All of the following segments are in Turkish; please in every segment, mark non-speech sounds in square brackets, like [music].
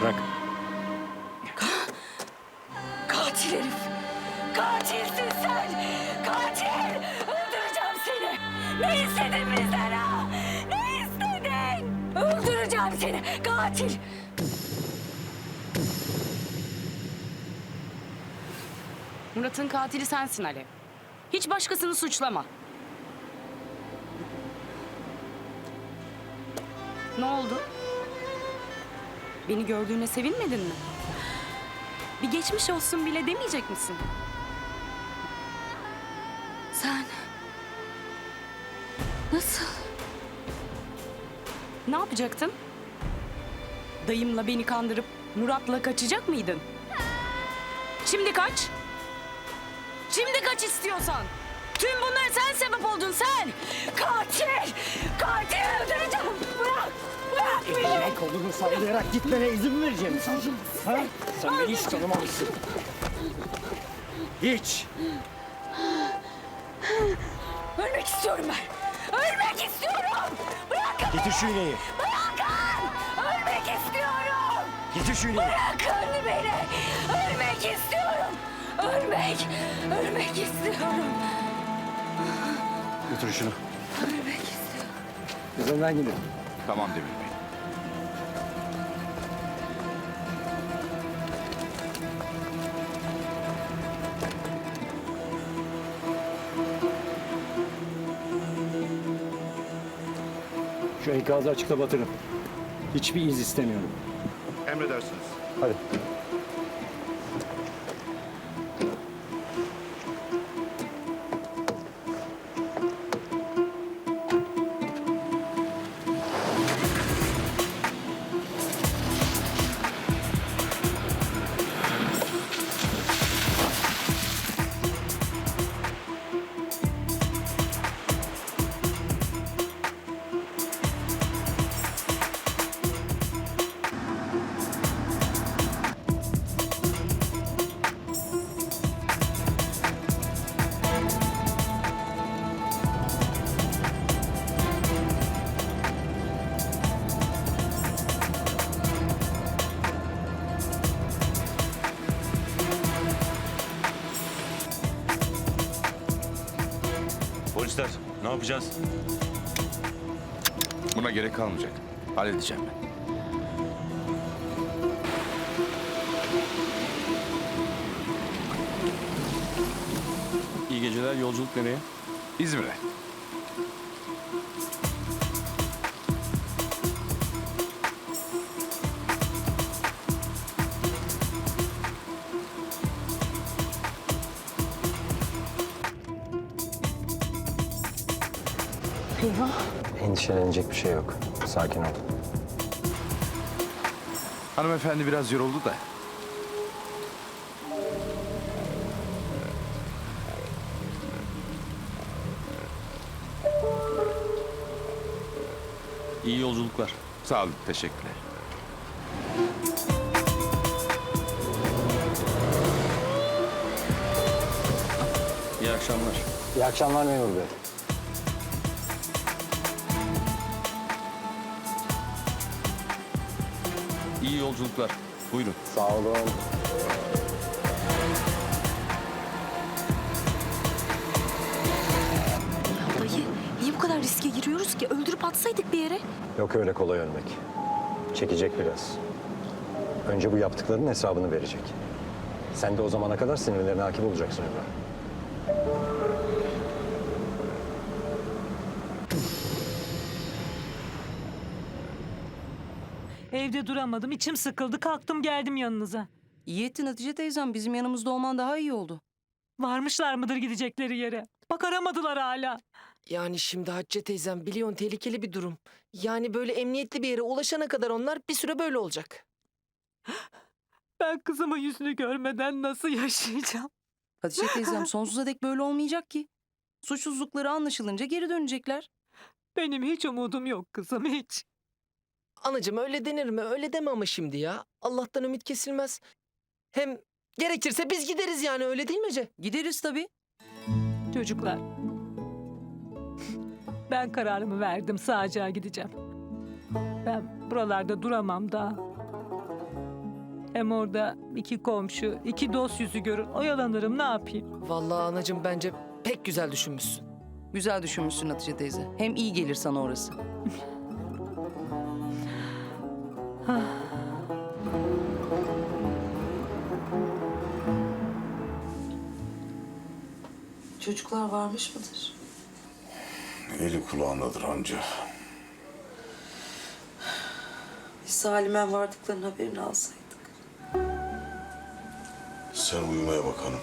Bırak. Katil herif. Katilsin sen. Katil. Öldüreceğim seni. Ne istedin bizden ha? Ne istedin? Öldüreceğim seni. Katil. Murat'ın katili sensin Alev. Hiç başkasını suçlama. Ne oldu? Beni gördüğüne sevinmedin mi? Bir geçmiş olsun bile demeyecek misin? Sen... Nasıl? Ne yapacaktın? Dayımla beni kandırıp Murat'la kaçacak mıydın? Şimdi kaç. Şimdi kaç istiyorsan. Tüm bunlara sen sebep oldun sen. Katil! Katil! Eline kolunu sallayarak gitmene izin vereceğim sana? Ha? Sen beni hiç tanımamışsın. Hiç. Ölmek istiyorum ben! Ölmek istiyorum! Bırakın! Getir şu iğneyi. Bırakın! Ölmek istiyorum! Getir şu iğneyi. Bırakın beni! Ölmek istiyorum! Ölmek! Ölmek istiyorum! Götür şunu. Ölmek istiyorum! Biz önden gidelim. Tamam Demir Bey. Şu enkazı açıkta batırın. Hiçbir iz istemiyorum. Emredersiniz. Hadi. Yapacağız? Buna gerek kalmayacak. Halledeceğim ben. İyi geceler. Yolculuk nereye? İzmir'e. Endişelenecek bir şey yok. Sakin ol. Hanımefendi biraz yoruldu da. İyi yolculuklar. Sağ olun. Teşekkürler. İyi akşamlar. İyi akşamlar memur bey. İyi yolculuklar. Buyurun. Sağ olun. Dayı niye bu kadar riske giriyoruz ki? Öldürüp atsaydık bir yere. Yok öyle kolay ölmek. Çekecek biraz. Önce bu yaptıklarının hesabını verecek. Sen de o zamana kadar sinirlerine hakim olacaksın Ümran. Evde duramadım, içim sıkıldı. Kalktım geldim yanınıza. İyi ettin Hatice teyzem. Bizim yanımızda olman daha iyi oldu. Varmışlar mıdır gidecekleri yere? Bak aramadılar hala. Yani şimdi Hatice teyzem biliyorsun tehlikeli bir durum. Yani böyle emniyetli bir yere ulaşana kadar onlar bir süre böyle olacak. Ben kızımın yüzünü görmeden nasıl yaşayacağım? Hatice teyzem [laughs] sonsuza dek böyle olmayacak ki. Suçsuzlukları anlaşılınca geri dönecekler. Benim hiç umudum yok kızım hiç. Anacığım öyle denir mi? Öyle deme ama şimdi ya. Allah'tan ümit kesilmez. Hem gerekirse biz gideriz yani öyle değil mi Ece? Gideriz tabii. Çocuklar. Ben kararımı verdim. Sağcığa gideceğim. Ben buralarda duramam daha. Hem orada iki komşu, iki dost yüzü görür. Oyalanırım ne yapayım? Vallahi anacığım bence pek güzel düşünmüşsün. Güzel düşünmüşsün Hatice teyze. Hem iyi gelir sana orası. [laughs] Çocuklar varmış mıdır? Eli kulağındadır anca. Salim'e vardıklarının haberini alsaydık. Sen uyumaya bak hanım.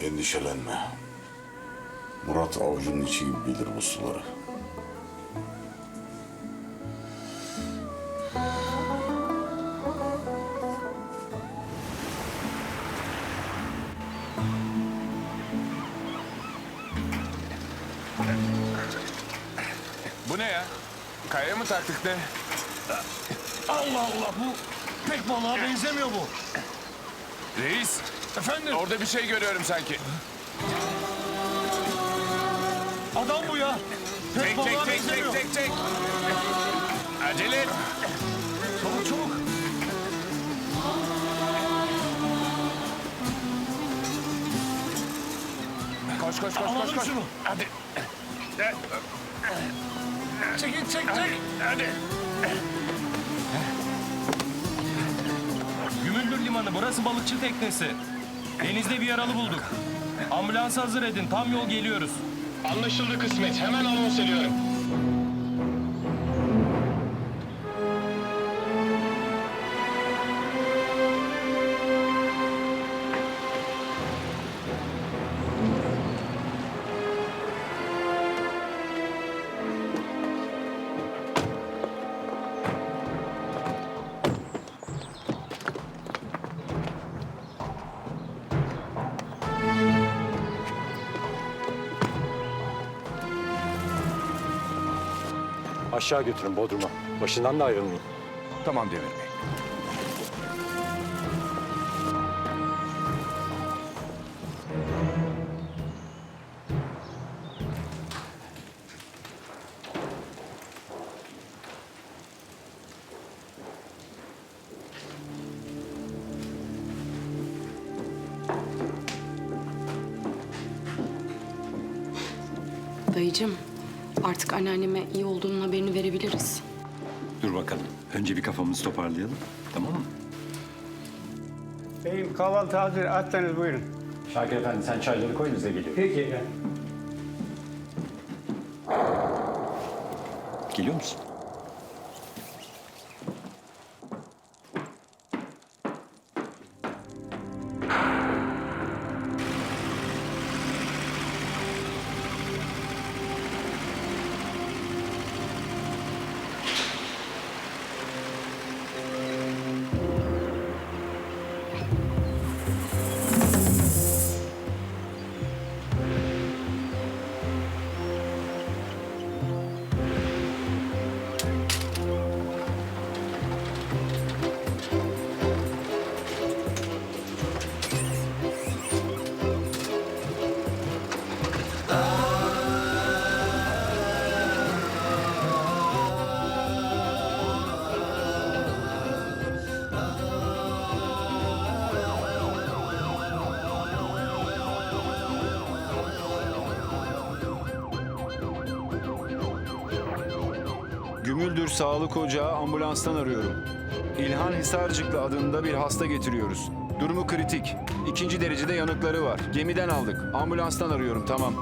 Endişelenme. Murat avucunun içi gibi bilir bu suları. Bu ne ya? Kayaya mı taktık ne? Allah Allah bu pek balığa benzemiyor bu. Reis, Efendim orada bir şey görüyorum sanki. adam bu ya. Pek Çek çek çek çek çek çek. Acele et. Çabuk çabuk. Koş koş koş koş Alalım koş. şunu. Hadi. Çekin çek çek. Hadi. Gümüldür Limanı burası balıkçı teknesi. Denizde bir yaralı bulduk. Ambulans hazır edin tam yol geliyoruz. Anlaşıldı kısmet. Hemen anons ediyorum. Aşağı götürün Bodrum'a. Başından da ayrılmayın. Tamam Demir Bey. Dayıcım artık anneanneme iyi olduğunun haberini verebiliriz. Dur bakalım. Önce bir kafamızı toparlayalım. Tamam mı? Beyim kahvaltı hazır. Atlanız buyurun. Şakir Efendi sen çayları koy bize geliyor. Peki efendim. Geliyor musun? Gümüldür Sağlık Ocağı ambulanstan arıyorum. İlhan Hisarcıklı adında bir hasta getiriyoruz. Durumu kritik. İkinci derecede yanıkları var. Gemiden aldık. Ambulanstan arıyorum tamam.